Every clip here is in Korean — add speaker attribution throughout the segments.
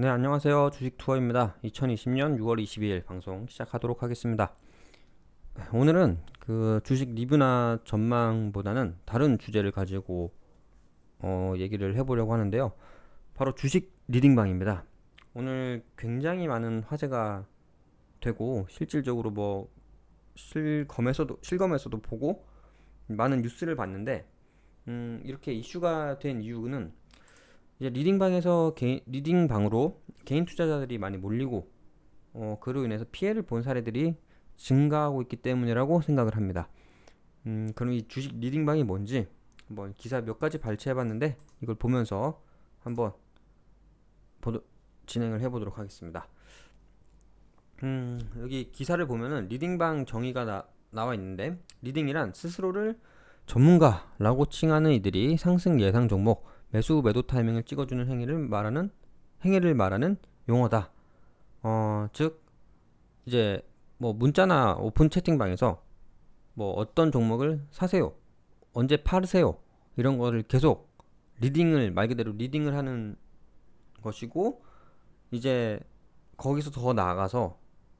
Speaker 1: 네, 안녕하세요. 주식 투어입니다. 2020년 6월 22일 방송 시작하도록 하겠습니다. 오늘은 그 주식 리뷰나 전망보다는 다른 주제를 가지고 어, 얘기를 해보려고 하는데요. 바로 주식 리딩방입니다. 오늘 굉장히 많은 화제가 되고 실질적으로 뭐 실검에서도 실검에서도 보고 많은 뉴스를 봤는데 음, 이렇게 이슈가 된 이유는 이제 리딩방에서 개인, 리딩방으로 개인 투자자들이 많이 몰리고 어, 그로 인해서 피해를 본 사례들이 증가하고 있기 때문이라고 생각을 합니다. 음, 그럼 이 주식 리딩방이 뭔지 한번 기사 몇 가지 발췌해봤는데 이걸 보면서 한번 보도, 진행을 해보도록 하겠습니다. 음, 여기 기사를 보면은 리딩방 정의가 나, 나와 있는데 리딩이란 스스로를 전문가라고 칭하는 이들이 상승 예상 종목 매수 매도 타이밍을 찍어주는 행위를 말하는 행위를 말하는 용어다. 어, 즉 이제 뭐 문자나 오픈 채팅방에서 뭐 어떤 종목을 사세요, 언제 팔으세요? 이런 거를 계속 리딩을 말 그대로 리딩을 하는 것이고 이제 거기서 더 나아가서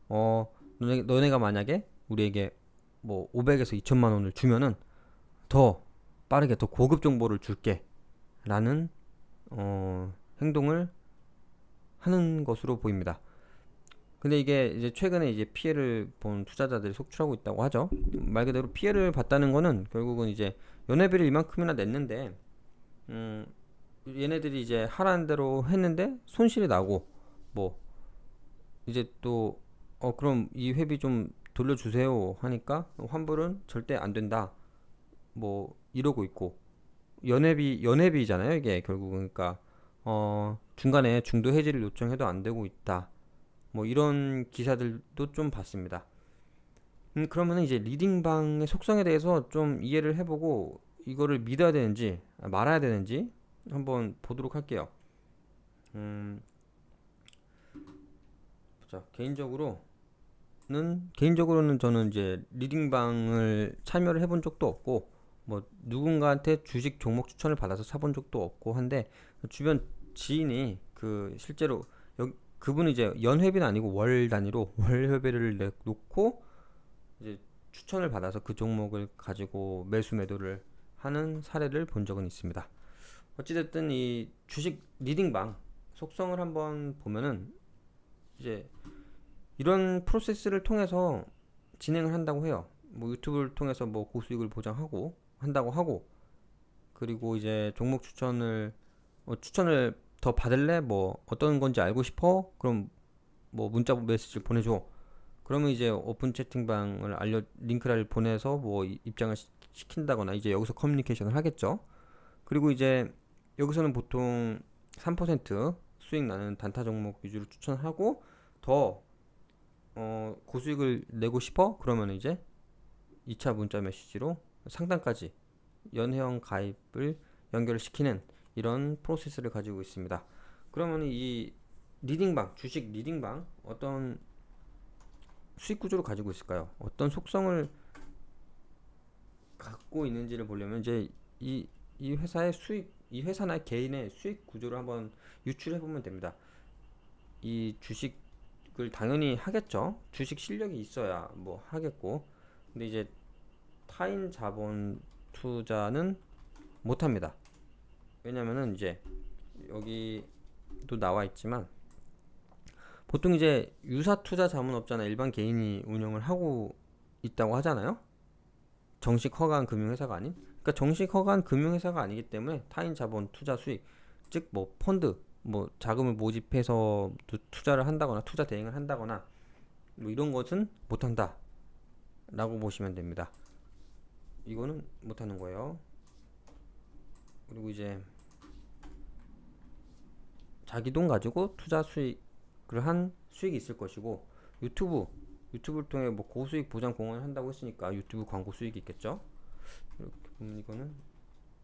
Speaker 1: 어 너네, 너네가 만약에 우리에게 뭐 500에서 2천만 원을 주면은 더 빠르게 더 고급 정보를 줄게 라는 어, 행동을 하는 것으로 보입니다. 근데 이게 이제 최근에 이제 피해를 본 투자자들이 속출하고 있다고 하죠. 말 그대로 피해를 봤다는 거는 결국은 이제 연회비를 이만큼이나 냈는데, 음, 얘네들이 이제 하라는 대로 했는데 손실이 나고, 뭐, 이제 또, 어, 그럼 이 회비 좀 돌려주세요 하니까 환불은 절대 안 된다. 뭐, 이러고 있고, 연회비 연회비잖아요 이게 결국은. 그러니까 어 중간에 중도 해지를 요청해도 안 되고 있다. 뭐 이런 기사들도 좀 봤습니다. 음 그러면은 이제 리딩방의 속성에 대해서 좀 이해를 해보고 이거를 믿어야 되는지 말아야 되는지 한번 보도록 할게요. 음 자. 개인적으로는 개인적으로는 저는 이제 리딩방을 참여를 해본 적도 없고 뭐 누군가한테 주식 종목 추천을 받아서 사본 적도 없고 한데 주변 지인이 그 실제로 여기 그분은 이제 연회비는 아니고 월 단위로 월 회비를 내 놓고 이제 추천을 받아서 그 종목을 가지고 매수 매도를 하는 사례를 본 적은 있습니다. 어찌됐든 이 주식 리딩방 속성을 한번 보면은 이제 이런 프로세스를 통해서 진행을 한다고 해요. 뭐 유튜브를 통해서 뭐 고수익을 보장하고 한다고 하고 그리고 이제 종목 추천을 어, 추천을 더 받을래? 뭐 어떤 건지 알고 싶어? 그럼 뭐 문자 메시지를 보내줘. 그러면 이제 오픈 채팅방을 알려 링크를 보내서 뭐 입장을 시 킨다거나 이제 여기서 커뮤니케이션을 하겠죠. 그리고 이제 여기서는 보통 3% 수익 나는 단타 종목 위주로 추천하고 더 어, 고수익을 내고 싶어? 그러면 이제 2차 문자 메시지로 상단까지 연회원 가입을 연결시키는 이런 프로세스를 가지고 있습니다. 그러면 이 리딩방, 주식 리딩방 어떤 수익 구조를 가지고 있을까요? 어떤 속성을 갖고 있는지를 보려면 이제 이, 이 회사의 수익, 이 회사나 개인의 수익 구조를 한번 유출해 보면 됩니다. 이 주식을 당연히 하겠죠. 주식 실력이 있어야 뭐 하겠고. 근데 이제 타인 자본 투자는 못합니다. 왜냐면은 이제 여기도 나와 있지만 보통 이제 유사 투자 자문업자나 일반 개인이 운영을 하고 있다고 하잖아요. 정식 허가한 금융회사가 아닌. 그러니까 정식 허가한 금융회사가 아니기 때문에 타인 자본 투자 수익, 즉 뭐 펀드, 뭐 자금을 모집해서 투자를 한다거나 투자 대행을 한다거나 뭐 이런 것은 못한다. 라고 보시면 됩니다. 이거는 못하는 거예요. 그리고 이제 자기 돈 가지고 투자 수익을 한 수익이 있을 것이고 유튜브 유튜브를 통해 뭐 고수익 보장 공헌을 한다고 했으니까 유튜브 광고 수익이 있겠죠. 이렇게 보면 이거는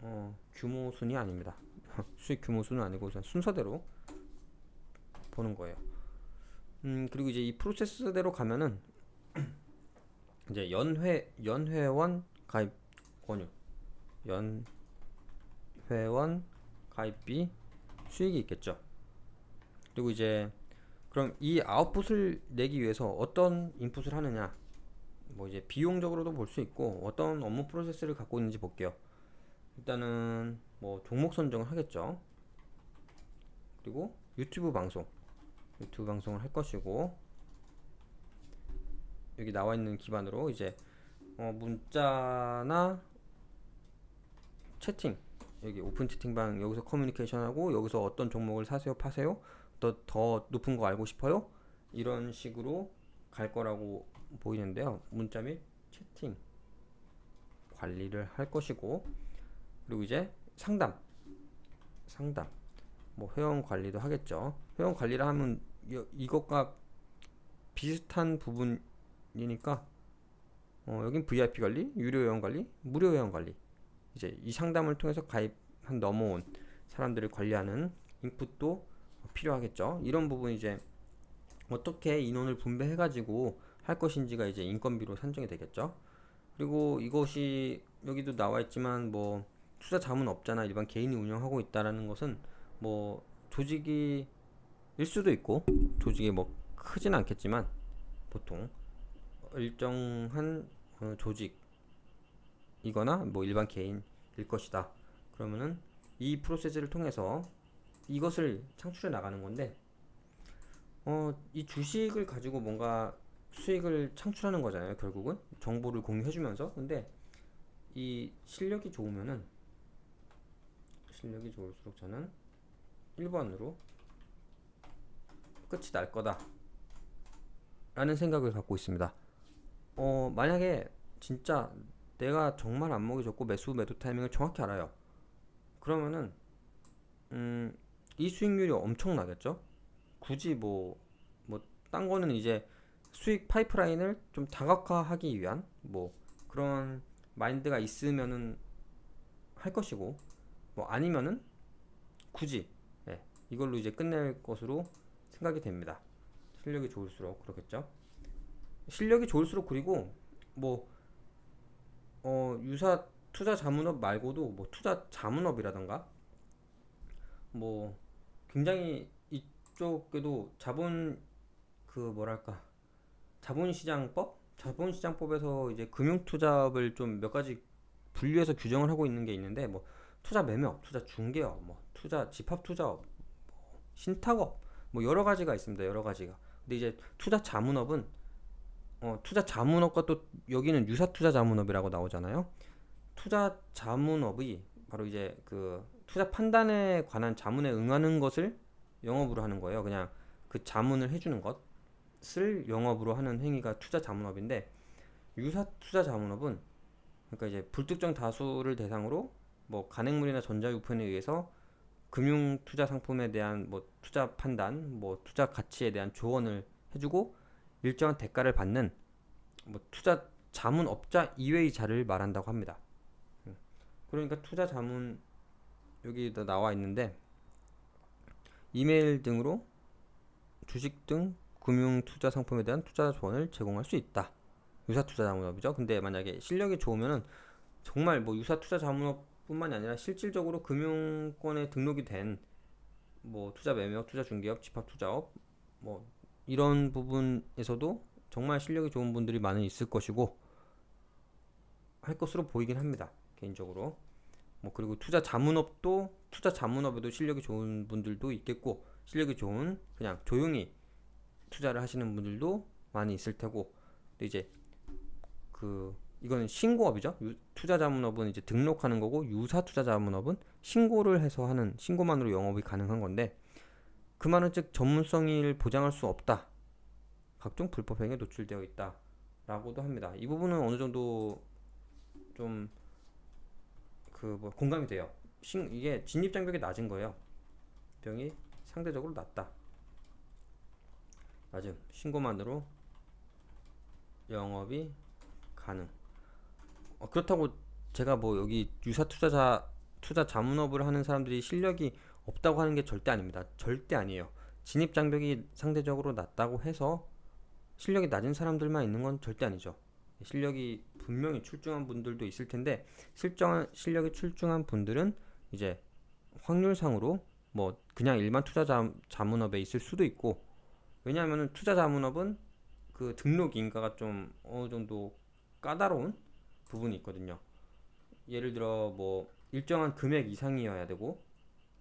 Speaker 1: 어, 규모 순이 아닙니다. 수익 규모 순은 아니고 순서대로 보는 거예요. 음 그리고 이제 이 프로세스대로 가면은 이제 연회 연회원 가입 권유. 연 회원 가입비 수익이 있겠죠. 그리고 이제 그럼 이 아웃풋을 내기 위해서 어떤 인풋을 하느냐. 뭐 이제 비용적으로도 볼 수 있고 어떤 업무 프로세스를 갖고 있는지 볼게요. 일단은 뭐 종목 선정을 하겠죠. 그리고 유튜브 방송. 유튜브 방송을 할 것이고 여기 나와 있는 기반으로 이제 어 문자나 채팅. 여기 오픈 채팅방 여기서 커뮤니케이션 하고 여기서 어떤 종목을 사세요 파세요? 더, 더 높은 거 알고 싶어요? 이런 식으로 갈 거라고 보이는데요. 문자 및 채팅 관리를 할 것이고 그리고 이제 상담. 상담. 뭐 회원 관리도 하겠죠. 회원 관리를 하면 이- 이것과 비슷한 부분이니까 어, 여긴 VIP 관리, 유료 회원 관리, 무료 회원 관리 이제 이 상담을 통해서 가입한 넘어온 사람들을 관리하는 인풋도 필요하겠죠. 이런 부분 이제 어떻게 인원을 분배해가지고 할 것인지가 이제 인건비로 산정이 되겠죠. 그리고 이것이 여기도 나와 있지만 뭐 투자 자문 없잖아 일반 개인이 운영하고 있다라는 것은 뭐 조직이 일 수도 있고 조직이 뭐 크진 않겠지만 보통 일정한 어, 조직이거나 뭐 일반 개인일 것이다. 그러면은 이 프로세스를 통해서 이것을 창출해 나가는 건데 어, 이 주식을 가지고 뭔가 수익을 창출하는 거잖아요. 결국은 정보를 공유해 주면서 근데 이 실력이 좋으면은 실력이 좋을수록 저는 1번으로 끝이 날 거다 라는 생각을 갖고 있습니다. 어, 만약에 진짜 내가 정말 안목이 좋고 매수 매도 타이밍을 정확히 알아요. 그러면은 음, 이 수익률이 엄청나겠죠? 굳이 뭐, 뭐, 딴 거는 이제 수익 파이프라인을 좀 다각화하기 위한 뭐 그런 마인드가 있으면은 할 것이고, 뭐 아니면은 굳이 예, 이걸로 이제 끝낼 것으로 생각이 됩니다. 실력이 좋을수록 그렇겠죠? 실력이 좋을수록 그리고 뭐 어, 유사 투자 자문업 말고도 뭐 투자 자문업이라던가 뭐 굉장히 이쪽에도 자본 그 뭐랄까 자본시장법 자본시장법에서 이제 금융투자업을 좀 몇 가지 분류해서 규정을 하고 있는 게 있는데 뭐 투자 매매업, 투자 중개업, 뭐 투자 집합 투자업, 뭐 신탁업 뭐 여러 가지가 있습니다. 여러 가지가. 근데 이제 투자 자문업은 어, 투자 자문업과 또 여기는 유사 투자 자문업이라고 나오잖아요. 투자 자문업이 바로 이제 그 투자 판단에 관한 자문에 응하는 것을 영업으로 하는 거예요. 그냥 그 자문을 해주는 것을 영업으로 하는 행위가 투자 자문업인데 유사 투자 자문업은 그러니까 이제 불특정 다수를 대상으로 뭐 간행물이나 전자유품에 의해서 금융 투자 상품에 대한 뭐 투자 판단, 뭐 투자 가치에 대한 조언을 해주고 일정한 대가를 받는 뭐 투자 자문업자 이외의 자를 말한다고 합니다. 음. 그러니까 투자 자문 여기다 나와 있는데 이메일 등으로 주식 등 금융 투자 상품에 대한 투자 조언을 제공할 수 있다. 유사 투자 자문업이죠. 근데 만약에 실력이 좋으면은 정말 뭐 유사 투자 자문업뿐만이 아니라 실질적으로 금융권에 등록이 된 뭐 투자 매매업, 투자 중개업, 집합 투자업 뭐 이런 부분에서도 정말 실력이 좋은 분들이 많이 있을 것이고 할 것으로 보이긴 합니다. 개인적으로. 뭐 그리고 투자 자문업도 투자 자문업에도 실력이 좋은 분들도 있겠고 실력이 좋은 그냥 조용히 투자를 하시는 분들도 많이 있을 테고 근데 이제 그 이거는 신고업이죠. 유- 투자 자문업은 이제 등록하는 거고 유사 투자 자문업은 신고를 해서 하는 신고만으로 영업이 가능한 건데 그 말은 즉 전문성을 보장할 수 없다. 각종 불법 행위에 노출되어 있다 라고도 합니다. 이 부분은 어느 정도 좀 그 뭐 공감이 돼요. 신, 이게 진입 장벽이 낮은 거예요. 병이 상대적으로 낮다. 낮은 신고만으로 영업이 가능. 어, 그렇다고 제가 뭐 여기 유사 투자자 투자 자문업을 하는 사람들이 실력이 없다고 하는 게 절대 아닙니다. 절대 아니에요. 진입 장벽이 상대적으로 낮다고 해서 실력이 낮은 사람들만 있는 건 절대 아니죠. 실력이 분명히 출중한 분들도 있을 텐데 실정한 실력이 출중한 분들은 이제 확률상으로 뭐 그냥 일반 투자 자, 자문업에 있을 수도 있고 왜냐하면은 투자 자문업은 그 등록 인가가 좀 어느 정도 까다로운 부분이 있거든요. 예를 들어 뭐 일정한 금액 이상이어야 되고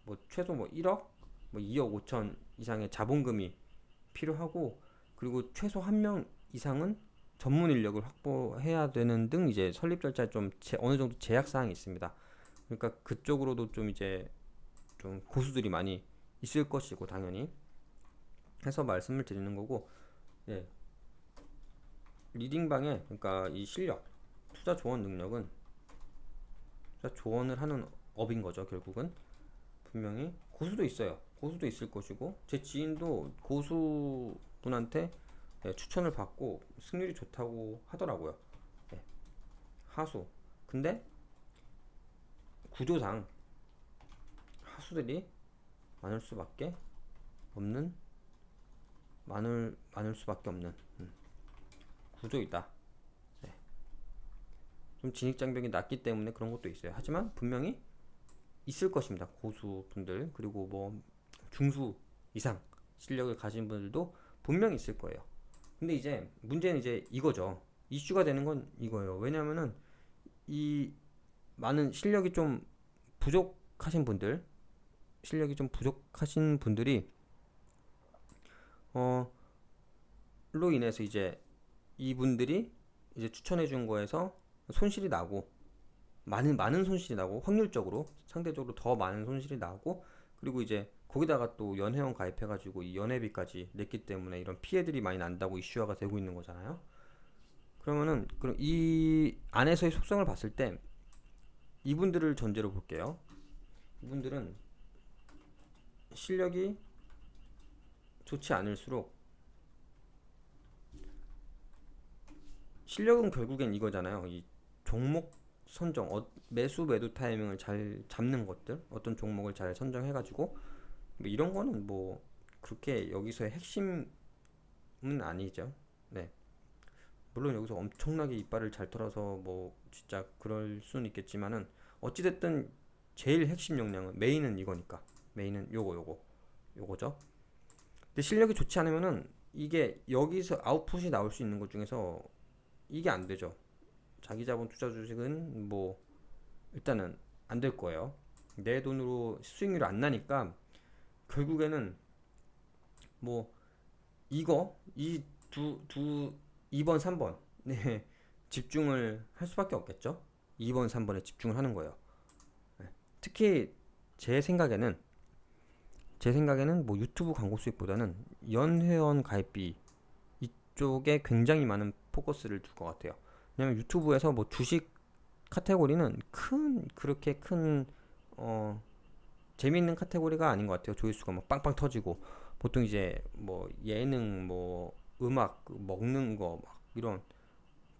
Speaker 1: 뭐 최소 뭐 1억, 뭐 2억 5천 이상의 자본금이 필요하고 그리고 최소 한 명 이상은 전문 인력을 확보해야 되는 등 이제 설립 절차에 좀 제- 어느 정도 제약 사항이 있습니다. 그러니까 그쪽으로도 좀 이제 좀 고수들이 많이 있을 것이고 당연히 해서 말씀을 드리는 거고 예. 리딩방에 그러니까 이 실력 투자 조언 능력은 투자 조언을 하는 업인 거죠 결국은 분명히 고수도 있어요 고수도 있을 것이고 제 지인도 고수분한테 예, 추천을 받고 승률이 좋다고 하더라고요 예. 하수 근데 구조상 하수들이 많을 수밖에 없는 많을 많을 수밖에 없는 음, 구조이다. 네. 좀 진입 장벽이 낮기 때문에 그런 것도 있어요. 하지만 분명히 있을 것입니다. 고수분들 그리고 뭐 중수 이상 실력을 가진 분들도 분명히 있을 거예요. 근데 이제 문제는 이제 이거죠. 이슈가 되는 건 이거예요. 왜냐면은 이 많은 실력이 좀 부족하신 분들, 실력이 좀 부족하신 분들이 어, 로 인해서 이제 이분들이 이제 추천해 준 거에서 손실이 나고 많은 많은 손실이 나고 확률적으로 상대적으로 더 많은 손실이 나고 그리고 이제 거기다가 또 연회원 가입해 가지고 이 연회비까지 냈기 때문에 이런 피해들이 많이 난다고 이슈화가 되고 있는 거잖아요. 그러면은 그럼 이 안에서의 속성을 봤을 때 이분들을 전제로 볼게요. 이분들은 실력이 좋지 않을수록 실력은 결국엔 이거잖아요. 이 종목 선정, 어, 매수 매도 타이밍을 잘 잡는 것들, 어떤 종목을 잘 선정해 가지고 뭐 이런 거는 뭐 그렇게 여기서의 핵심은 아니죠. 네. 물론 여기서 엄청나게 이빨을 잘 털어서 뭐 진짜 그럴 수는 있겠지만은 어찌됐든 제일 핵심 역량은 메인은 이거니까 메인은 요거 요거 요거죠. 근데 실력이 좋지 않으면은 이게 여기서 아웃풋이 나올 수 있는 것 중에서 이게 안 되죠. 자기 자본 투자 주식은 뭐 일단은 안 될 거예요. 내 돈으로 수익률이 안 나니까 결국에는 뭐 이거 이 두 두 2번 3번 네 집중을 할 수밖에 없겠죠. 2번 3번에 집중을 하는 거예요. 네. 특히 제 생각에는 제 생각에는 뭐 유튜브 광고 수익보다는 연회원 가입비 이쪽에 굉장히 많은 포커스를 둘 것 같아요. 왜냐면 유튜브에서 뭐 주식 카테고리는 큰 그렇게 큰 어, 재미있는 카테고리가 아닌 것 같아요. 조회수가 막 빵빵 터지고 보통 이제 뭐 예능 뭐 음악 먹는 거 막 이런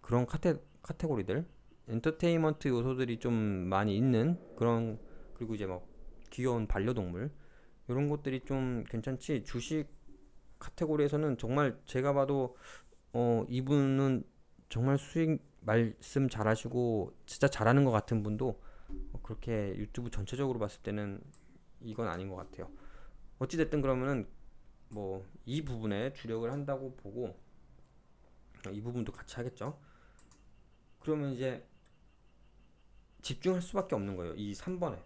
Speaker 1: 그런 카테 카테고리들 엔터테인먼트 요소들이 좀 많이 있는 그런 그리고 이제 막 귀여운 반려동물 이런 것들이 좀 괜찮지 주식 카테고리에서는 정말 제가 봐도 어 이분은 정말 수익 말씀 잘하시고 진짜 잘하는 것 같은 분도 어, 그렇게 유튜브 전체적으로 봤을 때는 이건 아닌 것 같아요. 어찌됐든 그러면은 뭐 이 부분에 주력을 한다고 보고 어, 이 부분도 같이 하겠죠. 그러면 이제 집중할 수밖에 없는 거예요. 이 3번에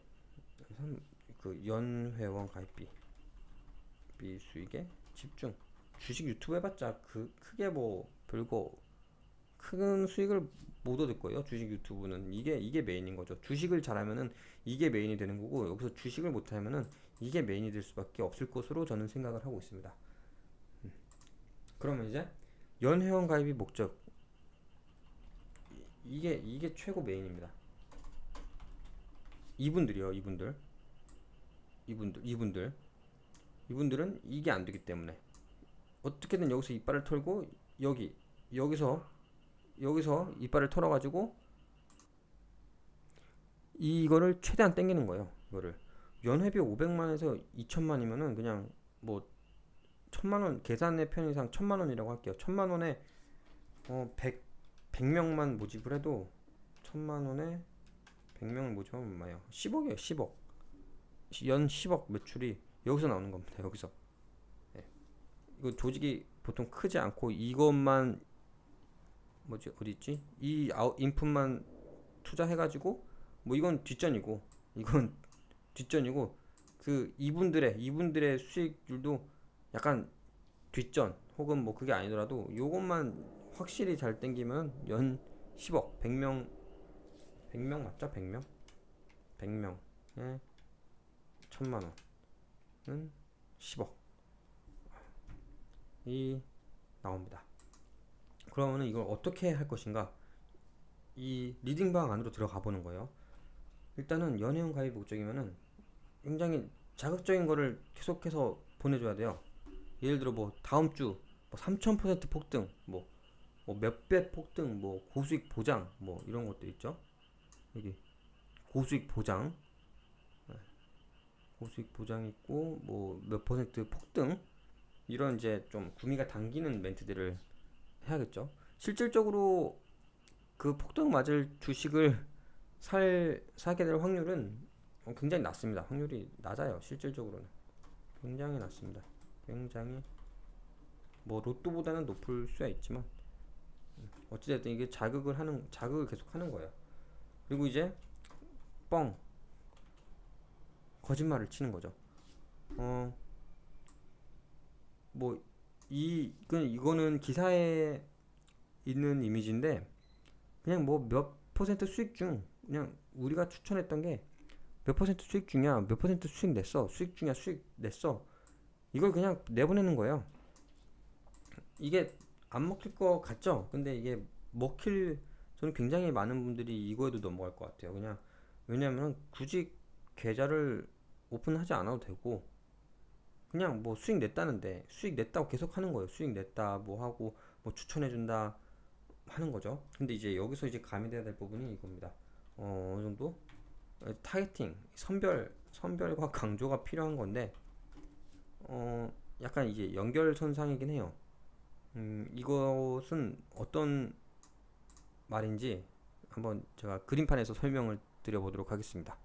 Speaker 1: 그 연회원 가입비 비 수익에 집중. 주식 유튜브 해봤자 그 크게 뭐 별거 큰 수익을 못 얻을 거예요. 주식 유튜브는 이게 이게 메인인 거죠. 주식을 잘하면은 이게 메인이 되는 거고 여기서 주식을 못하면은 이게 메인이 될 수밖에 없을 것으로 저는 생각을 하고 있습니다. 음. 그러면 이제 연회원 가입이 목적 이- 이게 이게 최고 메인입니다. 이분들이요, 이분들, 이분들, 이분들, 이분들은 이게 안 되기 때문에 어떻게든 여기서 이빨을 털고 여기 여기서 여기서 이빨을 털어가지고 이거를 최대한 땡기는 거예요. 이거를 연회비 500만에서 2천만이면은 그냥 뭐 천만 원 계산의 편의상 천만 원이라고 할게요. 천만 원에 어 100, 100명만 모집을 해도 천만 원에 100명을 모집하면 얼마예요? 10억이에요. 10억. 연 10억 매출이 여기서 나오는 겁니다. 여기서. 예. 이거 조직이 보통 크지 않고 이것만 뭐지 어디 있지? 이 아웃 인풋만 투자해가지고 뭐 이건 뒷전이고 이건 뒷전이고 그 이분들의 이분들의 수익률도 약간 뒷전 혹은 뭐 그게 아니더라도 요것만 확실히 잘 땡기면 연 10억 100명 100명 맞죠? 100명? 100명에 천만 원은 10억 이 나옵니다. 그러면은 이걸 어떻게 할 것인가? 이 리딩방 안으로 들어가 보는 거예요. 일단은 연회원 가입 목적이면은 굉장히 자극적인 거를 계속해서 보내줘야 돼요. 예를 들어 뭐 다음 주 뭐 3000% 폭등, 뭐몇배 폭등, 뭐 고수익 보장, 뭐 이런 것들 있죠. 여기 고수익 보장, 네. 고수익 보장 있고 뭐 몇 퍼센트 폭등 이런 이제 좀 구미가 당기는 멘트들을 해야겠죠. 실질적으로 그 폭등 맞을 주식을 살 사게 될 확률은 어, 굉장히 낮습니다. 확률이 낮아요. 실질적으로는 굉장히 낮습니다. 굉장히 뭐 로또보다는 높을 수야 있지만 음, 어찌됐든 이게 자극을 하는 자극을 계속 하는 거예요. 그리고 이제 뻥 거짓말을 치는 거죠. 어, 뭐, 이, 그, 이거는 기사에 있는 이미지인데, 그냥 뭐 몇 퍼센트 수익 중, 그냥 우리가 추천했던 게 몇 퍼센트 수익 중이야, 몇 퍼센트 수익 냈어, 수익 중이야, 수익 냈어. 이걸 그냥 내보내는 거예요. 이게 안 먹힐 것 같죠? 근데 이게 먹힐, 저는 굉장히 많은 분들이 이거에도 넘어갈 것 같아요. 그냥, 왜냐면 굳이 계좌를 오픈하지 않아도 되고, 그냥 뭐 수익 냈다는데 수익 냈다고 계속 하는 거예요. 수익 냈다 뭐 하고 뭐 추천해 준다 하는 거죠. 근데 이제 여기서 이제 가미돼야 될 부분이 이겁니다. 어, 어느 정도 어, 타겟팅 선별 선별과 강조가 필요한 건데 어 약간 이제 연결선상이긴 해요. 음 이것은 어떤 말인지 한번 제가 그림판에서 설명을 드려보도록 하겠습니다.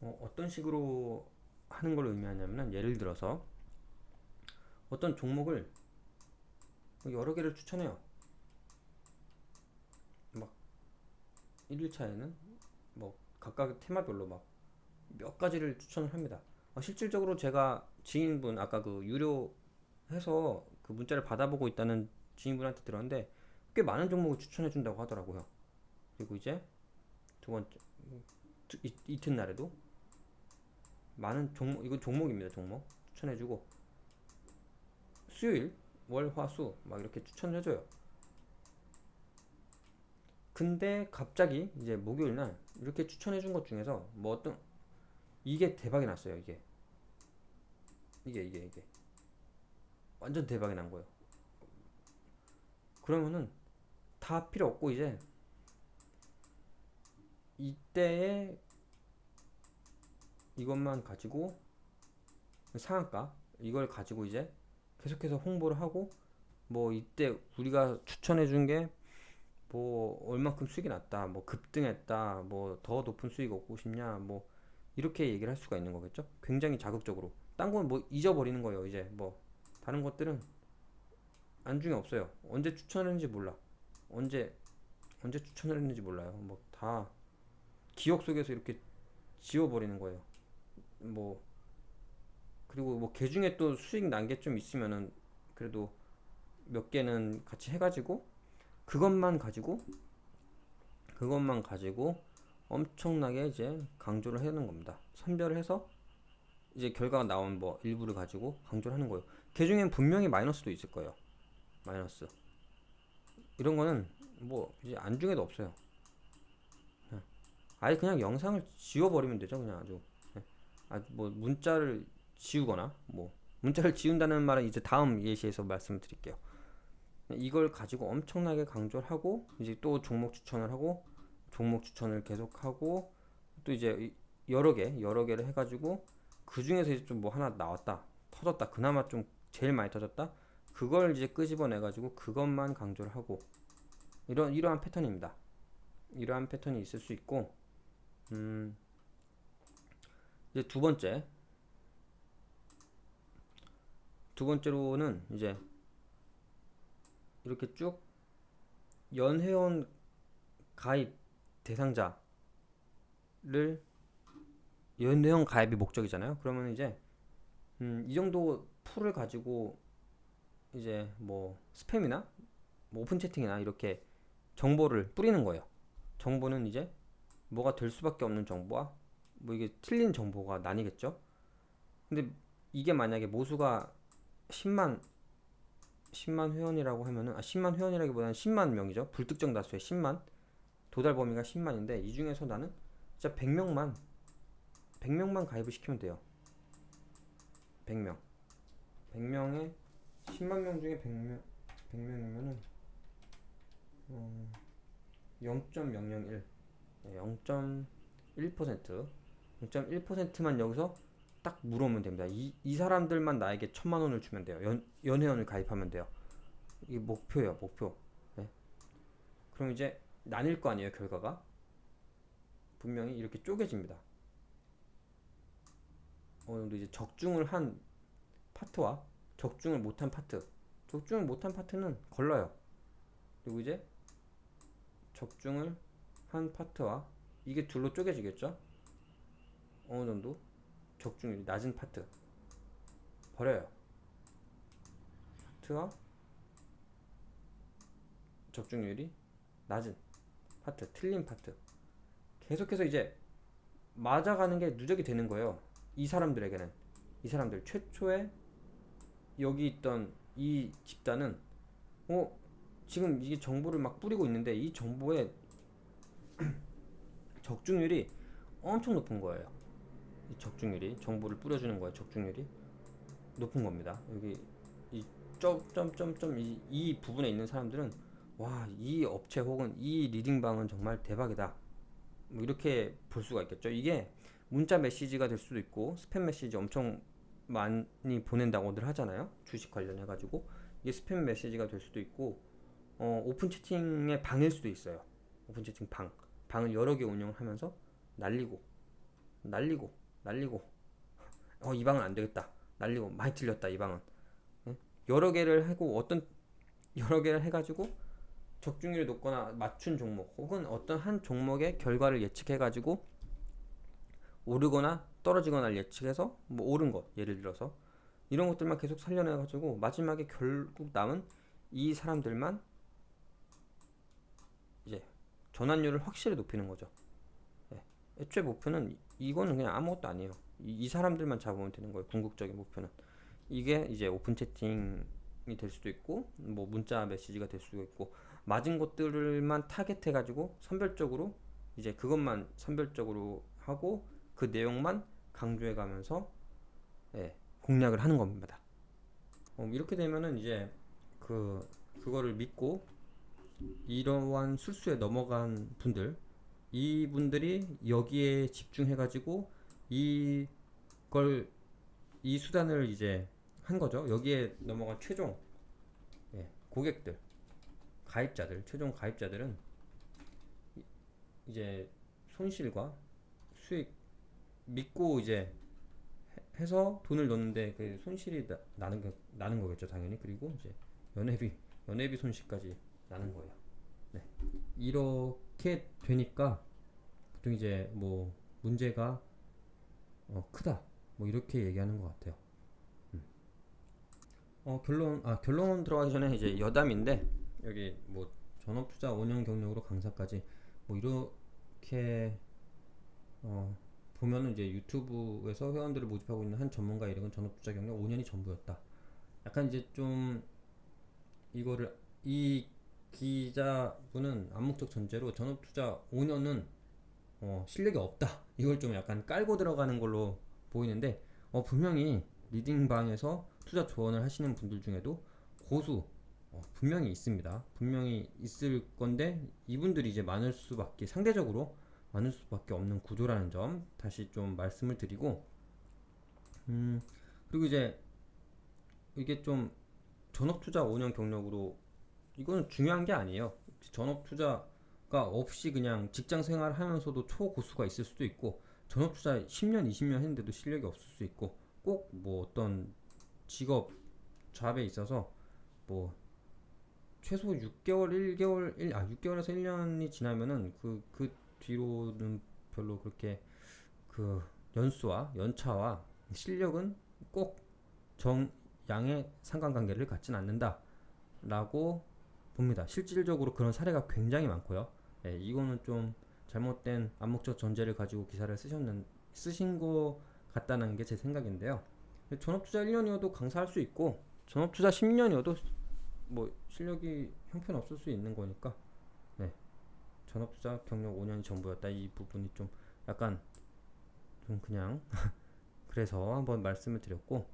Speaker 1: 어, 어떤 식으로 하는 걸 의미하냐면은 예를 들어서 어떤 종목을 여러 개를 추천해요. 막 1일차에는 뭐 각각 테마별로 막 몇 가지를 추천을 합니다. 어, 실질적으로 제가 지인분 아까 그 유료 해서 그 문자를 받아보고 있다는 지인분한테 들었는데 꽤 많은 종목을 추천해 준다고 하더라고요. 그리고 이제 두 번째 이, 이튿날에도 많은 종목 이건 종목입니다 종목. 추천해주고. 수요일 월화수 막 이렇게 추천을 해줘요. 근데 갑자기 이제 목요일 날 이렇게 추천해준 것 중에서 뭐 어떤 이게 대박이 났어요 이게. 이게 이게 이게. 완전 대박이 난 거예요. 그러면은 다 필요 없고 이제 이때에 이것만 가지고 상한가 이걸 가지고 이제 계속해서 홍보를 하고 뭐 이때 우리가 추천해 준 게 뭐 얼만큼 수익이 났다 뭐 급등했다 뭐 더 높은 수익 얻고 싶냐 뭐 이렇게 얘기를 할 수가 있는 거겠죠? 굉장히 자극적으로. 딴 건 뭐 잊어버리는 거예요 이제. 뭐 다른 것들은 안중에 없어요. 언제 추천했는지 몰라. 언제 언제 추천을 했는지 몰라요. 뭐 다 기억 속에서 이렇게 지워버리는 거예요 뭐 그리고 뭐 개 중에 또 수익 난 게 좀 있으면은 그래도 몇 개는 같이 해가지고 그것만 가지고 그것만 가지고 엄청나게 이제 강조를 해놓는 겁니다. 선별을 해서 이제 결과가 나온 뭐 일부를 가지고 강조를 하는 거예요. 개 중엔 분명히 마이너스도 있을 거예요. 마이너스. 이런 거는 뭐 이제 안중에도 없어요. 네. 아예 그냥 영상을 지워버리면 되죠. 그냥 아주. 아, 뭐 문자를 지우거나 뭐 문자를 지운다는 말은 이제 다음 예시에서 말씀을 드릴게요. 이걸 가지고 엄청나게 강조를 하고 이제 또 종목 추천을 하고 종목 추천을 계속하고 또 이제 여러 개 여러 개를 해가지고 그 중에서 이제 좀 뭐 하나 나왔다 터졌다 그나마 좀 제일 많이 터졌다 그걸 이제 끄집어내 가지고 그것만 강조를 하고 이런 이러한 패턴입니다. 이러한 패턴이 있을 수 있고 음 이제 두 번째 두 번째로는 이제 이렇게 쭉 연회원 가입 대상자를 연회원 가입이 목적이잖아요. 그러면 이제 음, 이 정도 풀을 가지고 이제 뭐 스팸이나 뭐 오픈 채팅이나 이렇게 정보를 뿌리는 거예요. 정보는 이제 뭐가 될 수밖에 없는 정보와 뭐 이게 틀린 정보가 나뉘겠죠. 근데 이게 만약에 모수가 10만 10만 회원이라고 하면은 아 10만 회원이라기보다는 10만 명이죠. 불특정 다수의 10만 도달 범위가 10만인데 이 중에서 나는 진짜 100명만 100명만 가입을 시키면 돼요. 100명. 100명에 10만 명 중에 100명 100명이면은 어, 0.001 0.1% 0.1%만 여기서 딱 물어오면 됩니다. 이, 이 사람들만 나에게 천만 원을 주면 돼요. 연, 연회원을 가입하면 돼요. 이게 목표예요, 목표. 네. 그럼 이제 나뉠 거 아니에요, 결과가? 분명히 이렇게 쪼개집니다. 어느 정도 이제 적중을 한 파트와 적중을 못한 파트. 적중을 못한 파트는 걸러요. 그리고 이제 적중을 한 파트와 이게 둘로 쪼개지겠죠? 어느 정도 적중률이 낮은 파트 버려요. 파트와 적중률이 낮은 파트, 틀린 파트 계속해서 이제 맞아가는 게 누적이 되는 거예요. 이 사람들에게는 이 사람들 최초에 여기 있던 이 집단은 어 지금 이게 정보를 막 뿌리고 있는데 이 정보의 적중률이 엄청 높은 거예요. 이 적중률이 정보를 뿌려주는 거예요. 적중률이 높은 겁니다. 여기 이 점점점점 이, 이 부분에 있는 사람들은 와 이 업체 혹은 이 리딩방은 정말 대박이다. 뭐 이렇게 볼 수가 있겠죠. 이게 문자 메시지가 될 수도 있고 스팸 메시지 엄청 많이 보낸다고들 하잖아요. 주식 관련해 가지고 이게 스팸 메시지가 될 수도 있고 어, 오픈 채팅의 방일 수도 있어요. 오픈 채팅 방 방을 여러 개 운영하면서 날리고 날리고 날리고 어 이 방은 안 되겠다 날리고 많이 틀렸다 이 방은 예? 여러 개를 하고 어떤 여러 개를 해가지고 적중률이 높거나 맞춘 종목 혹은 어떤 한 종목의 결과를 예측해가지고 오르거나 떨어지거나를 예측해서 뭐 오른 것 예를 들어서 이런 것들만 계속 살려내가지고 마지막에 결국 남은 이 사람들만 이제 전환율을 확실히 높이는 거죠. 예. 애초에 목표는 이- 이거는 그냥 아무것도 아니에요. 이, 이 사람들만 잡으면 되는 거예요. 궁극적인 목표는 이게 이제 오픈 채팅이 될 수도 있고 뭐 문자 메시지가 될 수도 있고 맞은 것들만 타겟해 가지고 선별적으로 이제 그것만 선별적으로 하고 그 내용만 강조해 가면서 예, 공략을 하는 겁니다. 어, 이렇게 되면은 이제 그 그거를 믿고 이러한 술수에 넘어간 분들 이분들이 여기에 집중해 가지고 이걸 이 수단을 이제 한 거죠. 여기에 넘어간 최종 예, 고객들 가입자들 최종 가입자들은 이- 이제 손실과 수익 믿고 이제 해- 해서 돈을 넣는데 그 손실이 나, 나는 거, 나는 거겠죠 당연히 그리고 이제 연회비 연회비 손실까지 나는 거예요. 네. 이렇게 되니까 보통 이제 뭐 문제가 어, 크다 뭐 이렇게 얘기하는 것 같아요. 음. 어 결론 아 결론 들어가기 전에 이제 여담인데 여기 뭐 전업 투자 5년 경력으로 강사까지 뭐 이렇게 어 보면은 이제 유튜브에서 회원들을 모집하고 있는 한 전문가 이름은 전업 투자 경력 5년이 전부였다. 약간 이제 좀 이거를 이 기자분은 암묵적 전제로 전업 투자 5년은 어, 실력이 없다. 이걸 좀 약간 깔고 들어가는 걸로 보이는데 어, 분명히 리딩방에서 투자 조언을 하시는 분들 중에도 고수 어, 분명히 있습니다. 분명히 있을 건데 이분들이 이제 많을 수밖에 상대적으로 많을 수밖에 없는 구조라는 점 다시 좀 말씀을 드리고 음 그리고 이제 이게 좀 전업 투자 5년 경력으로 이거는 중요한 게 아니에요. 전업 투자가 없이 그냥 직장 생활 하면서도 초고수가 있을 수도 있고 전업 투자 10년, 20년 했는데도 실력이 없을 수 있고 꼭 뭐 어떤 직업 잡에 있어서 뭐 최소 6개월, 1개월, 1, 아 6개월에서 1년이 지나면은 그그 뒤로는 별로 그렇게 그 연수와 연차와 실력은 꼭 정 양의 상관관계를 갖진 않는다라고 봅니다. 실질적으로 그런 사례가 굉장히 많고요. 예, 이거는 좀 잘못된 암묵적 전제를 가지고 기사를 쓰셨는 쓰신 거 같다는 게 제 생각인데요. 전업투자 1년이어도 강사할 수 있고 전업투자 10년이어도 뭐 실력이 형편없을 수 있는 거니까 네. 전업투자 경력 5년이 전부였다. 이 부분이 좀 약간 좀 그냥 그래서 한번 말씀을 드렸고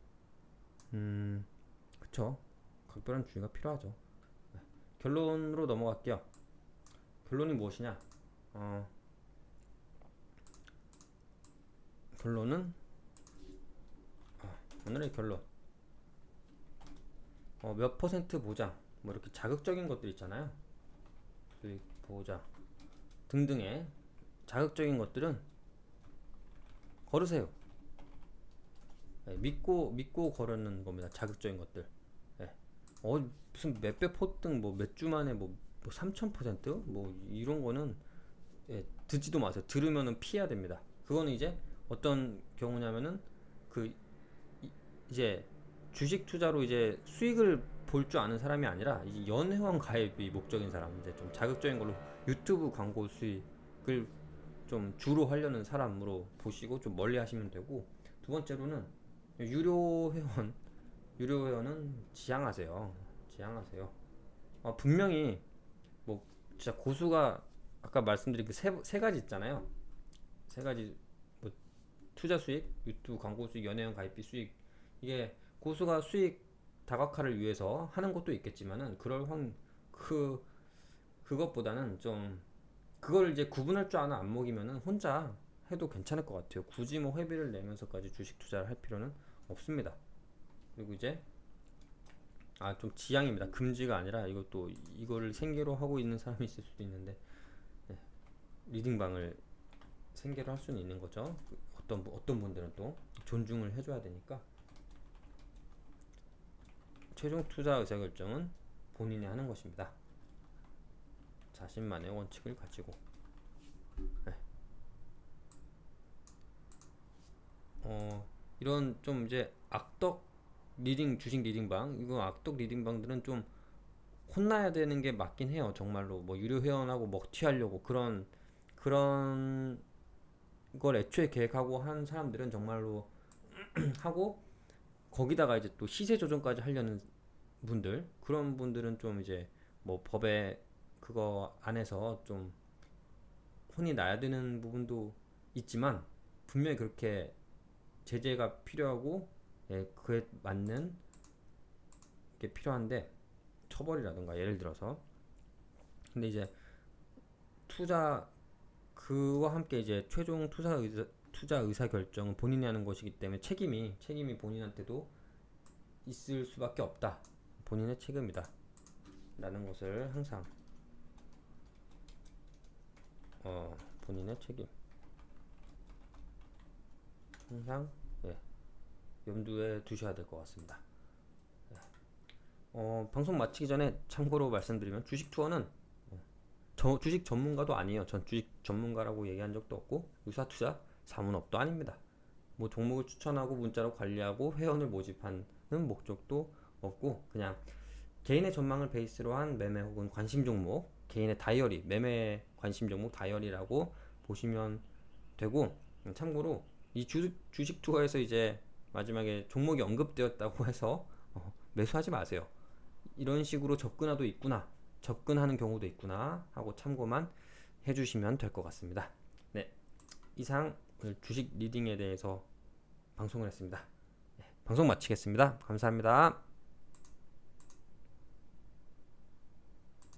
Speaker 1: 음 그쵸. 각별한 주의가 필요하죠. 네. 결론으로 넘어갈게요 결론이 무엇이냐 어 결론은 아, 오늘의 결론 어, 몇 퍼센트 보장, 뭐 이렇게 자극적인 것들 있잖아요. 수익 보장 등등의 자극적인 것들은 걸으세요. 네, 믿고 믿고 거르는 겁니다. 자극적인 것들. 네. 어 무슨 몇배 폭등 뭐 몇 주 만에 뭐, 뭐 3000%? 뭐 이런 거는 예, 듣지도 마세요. 들으면은 피해야 됩니다. 그거는 이제 어떤 경우냐면은 그 이, 이제 주식 투자로 이제 수익을 볼 줄 아는 사람이 아니라 이 연회원 가입이 목적인 사람 이제 좀 자극적인 걸로 유튜브 광고 수익을 좀 주로 하려는 사람으로 보시고 좀 멀리 하시면 되고 두 번째로는 유료 회원 유료 회원은 지양하세요 지양하세요 어, 분명히 뭐 진짜 고수가 아까 말씀드린 그 세 세 가지 있잖아요 세 가지 뭐 투자 수익 유튜브 광고 수익 연회원 가입비 수익 이게 고수가 수익 다각화를 위해서 하는 것도 있겠지만은 그럴 확그 그것보다는 좀 그걸 이제 구분할 줄 아는 안목이면은 혼자 해도 괜찮을 것 같아요. 굳이 뭐 회비를 내면서까지 주식 투자를 할 필요는 없습니다. 그리고 이제 아 좀 지양입니다. 금지가 아니라 이것도 이거를 생계로 하고 있는 사람이 있을 수도 있는데 네. 리딩방을 생계로 할 수는 있는 거죠. 어떤 어떤 분들은 또 존중을 해줘야 되니까 최종 투자 의사결정은 본인이 하는 것입니다. 자신만의 원칙을 가지고 네. 어, 이런 좀 이제 악덕 리딩 주식 리딩방. 이거 악덕 리딩방들은 좀 혼나야 되는 게 맞긴 해요 정말로. 뭐 유료 회원하고 먹튀하려고 그런 그런 걸 애초에 계획하고 한 사람들은 정말로 하고 거기다가 이제 또 시세 조정까지 하려는 분들 그런 분들은 좀 이제 뭐 법에 그거 안에서 좀 혼이 나야 되는 부분도 있지만 분명히 그렇게 제재가 필요하고 예, 그에 맞는 게 필요한데 처벌이라든가 예를 들어서 근데 이제 투자 그와 함께 이제 최종 투자 의사, 투자 의사 결정은 본인이 하는 것이기 때문에 책임이 책임이 본인한테도 있을 수밖에 없다. 본인의 책임이다. 라는 것을 항상 어, 본인의 책임 항상 예, 염두에 두셔야 될 것 같습니다. 예. 어, 방송 마치기 전에 참고로 말씀드리면 주식 투어는 예, 저 주식 전문가도 아니에요. 전 주식 전문가라고 얘기한 적도 없고 유사 투자 사문업도 아닙니다. 뭐 종목을 추천하고 문자로 관리하고 회원을 모집하는 목적도 없고 그냥 개인의 전망을 베이스로 한 매매 혹은 관심 종목 개인의 다이어리 매매 관심 종목 다이어리라고 보시면 되고 참고로 이 주, 주식 투어에서 이제 마지막에 종목이 언급되었다고 해서 어, 매수하지 마세요. 이런 식으로 접근화도 있구나 접근하는 경우도 있구나 하고 참고만 해주시면 될 것 같습니다. 네 이상 주식 리딩에 대해서 방송을 했습니다. 네, 방송 마치겠습니다. 감사합니다